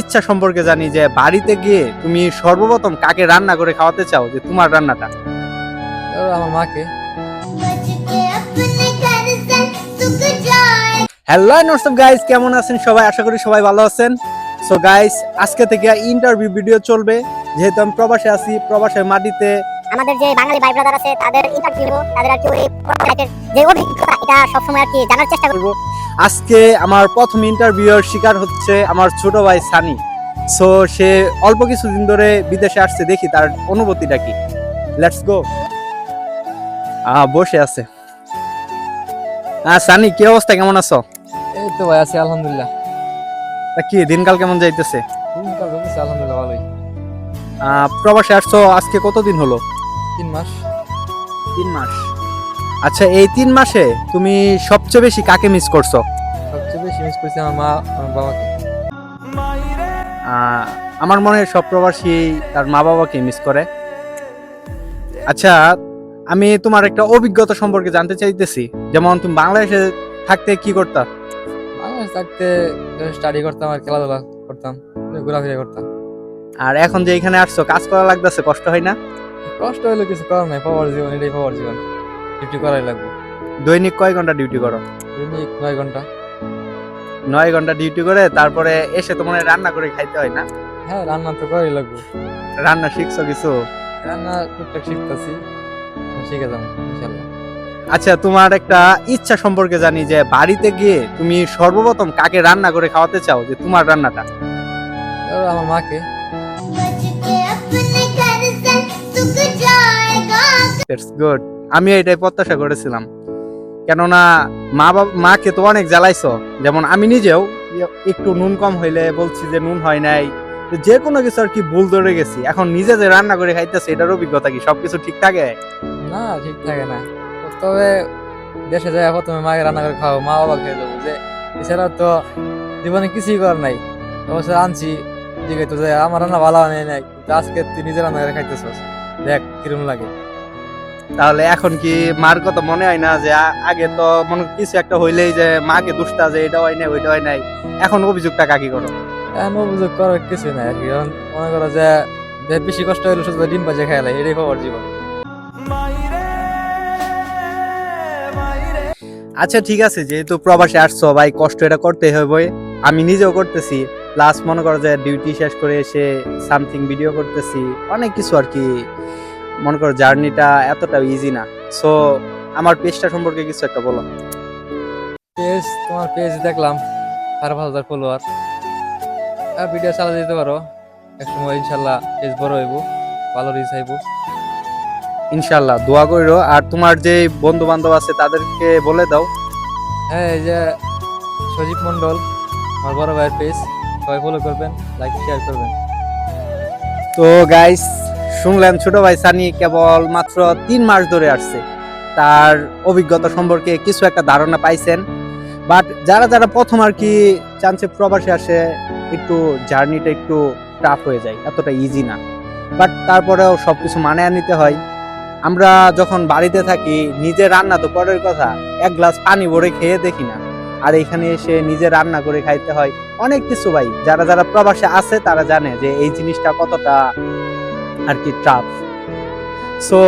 ইচ্ছা সম্পর্কে জানি যে বাড়িতে গিয়ে তুমি সর্বপ্রথম কাকে রান্না করে খাওয়াতে চাও যে তোমার রান্নাটা? আমার মাকে। হ্যালো নমস্কার গাইস কেমন আছেন সবাই? আশা করি সবাই ভালো আছেন। সো গাইস আজকে থেকে ইন্টারভিউ ভিডিও চলবে। যেহেতু আমি প্রবাসে আছি প্রবাসের মাটিতে। আমাদের যে বাঙালি ভাই ব্রাদার আছে তাদের ইন্টারভিউ তাদের আর কি ওই যে অভিজ্ঞতা এটা সবসময় আর কি জানার চেষ্টা করব। আজকে আমার প্রথম ইন্টারভিউর শিকার হচ্ছে আমার ছোট ভাই সানি। সো সে অল্প কিছুদিন ধরে বিদেশে আসছে দেখি তার অনুভূতিটা কি। লেটস গো বসে আছে। হ্যাঁ সানি কি অবস্থা? কেমন আছো? এই তো ভাই আছি আলহামদুলিল্লাহ। তা কি দিনকাল কেমন যাইতেছে? দিনকাল চলতেছে আলহামদুলিল্লাহ ভালোই। প্রবাসে আসছো আজকে কতদিন হলো? তিন মাস। তিন মাস। আচ্ছা এই তিন মাসে তুমি সবচেয়ে বেশি কাকে মিস করছ? সবচেয়ে বেশি মিস করছি আমার মা আমার বাবাকে। আমার মনে হয় সব প্রবাসী তার মা বাবাকে মিস করে। আচ্ছা আমি তোমার একটা অভিজ্ঞতা সম্পর্কে জানতে চাইতেছি। যেমন তুমি বাংলাদেশে থাকতে কি করতা? বাংলাদেশ থাকতে স্টাডি করতাম আর খেলাধুলা করতাম ঘোরাফেরা করতাম। আর এখন যে এখানে আসছো কাজ করা লাগতেছে কষ্ট হয় না? কষ্ট হলো কিছু করার নাই পাওয়ার জীবন এটাই পাওয়ার জীবন। ডিউটি করাই লাগবে। দৈনিক কয় ঘণ্টা ডিউটি করো? দৈনিক নয় ঘণ্টা। নয় ঘণ্টা ডিউটি করে তারপরে এসে তোমার রান্না করে খাইতে হয় না? হ্যাঁ রান্না তো করাই লাগবে। রান্না শিখছো কিছু? রান্না টুকটাক শিখতেছি শিখে যাব ইনশাল্লাহ। আচ্ছা তোমার একটা ইচ্ছা সম্পর্কে জানি যে বাড়িতে গিয়ে তুমি সর্বপ্রথম কাকে রান্না করে খাওয়াতে চাও যে তোমার রান্নাটা? আমার মাকে। ইটস গুড আমি এটাই প্রত্যাশা করেছিলাম। কেননা মা বাবা, মাকে তো অনেক জ্বালাইছো। যেমন আমি নিজেও একটু নুন কম হইলে বলছি যে নুন হয় নাই। যে কোনো কিছু আর কি ভুল ধরে গেছি। এখন নিজে যে রান্না করে খাইতেছে, এটার অভিজ্ঞতা কি? সবকিছু ঠিক থাকে? না, ঠিক থাকে না। তবে দেশে যায় প্রথমে মাকে রান্না করে খাওয়া মা বাবা খেয়ে দেবো যে এছাড়া তো জীবনে কিছুই করার নাই। অবশ্য আনছি তো যে আমার রান্না ভালো হয় নাই। আজকে তুই নিজে রান্না করে খাইতেছস। দেখ, কিরম লাগে। তাহলে এখন কি মার কথা মনে হয় না যে আগে তো মনে কিছু একটা হইলেই যে মাকে দুষ্টা যে এটা হয় নাই ওইটা হয় নাই। এখন অভিযোগটা কাকি করো? এখন অভিযোগ করার কিছু নাই আর কি। কারণ মনে করো যে বেশি কষ্ট হইল শুধু ডিম বাজে খাইলাই এটাই পাওয়ার জীবন। আচ্ছা ঠিক আছে যেহেতু প্রবাসে আসছো ভাই কষ্ট এটা করতে হবে। আমি নিজেও করতেছি। প্লাস মনে করো যে ডিউটি শেষ করে এসে সামথিং ভিডিও করতেছি। অনেক কিছু আর কি মনে করো জার্নিটা এতটা ইজি না। সো আমার পেজটা সম্পর্কে কিছু একটা বলো। পেজ তোমার পেজ দেখলাম। সাড়ে পাঁচ হাজার ফলোয়ার ভিডিও চালা দিতে পারো। এক সময় ইনশাল্লাহ পেজ বড় হইব ভালো রিচ হইব। ইনশাল্লাহ দোয়া করিও আর তোমার যে বন্ধু বান্ধব আছে তাদেরকে বলে দাও। হ্যাঁ এই যে সজীব মন্ডল আমার বড় ভাইয়ের পেজ সবাই ফলো করবেন লাইক শেয়ার করবেন। তো গাইস শুনলেন ছোট ভাই সানি কেবল মাত্র তিন মাস ধরে আসছে। তার অভিজ্ঞতা সম্পর্কে কিছু একটা ধারণা পাইছেন। বাট যারা যারা প্রথম আর কি চান্সে প্রবাসে আসে, একটু জার্নিটা একটু টাফ হয়ে যায়, এতটা ইজি না। বাট তারপরেও সব কিছু মানায় নিতে হয়। আমরা যখন বাড়িতে থাকি, নিজে রান্না তো পরের কথা, এক গ্লাস পানি ভরে খেয়ে দেখি না। আর এখানে এসে নিজে রান্না করে খাইতে হয়। অনেক কিছু ভাই, যারা যারা প্রবাসে আছে, তারা জানে যে এই জিনিসটা কতটা আর কি টাফ সো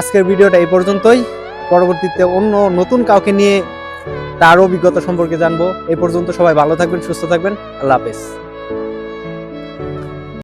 আজকের ভিডিওটা এই পর্যন্তই। পরবর্তীতে অন্য নতুন কাউকে নিয়ে তার অভিজ্ঞতা সম্পর্কে জানব। এই পর্যন্ত সবাই ভালো থাকবেন, সুস্থ থাকবেন। আল্লাহ হাফেজ।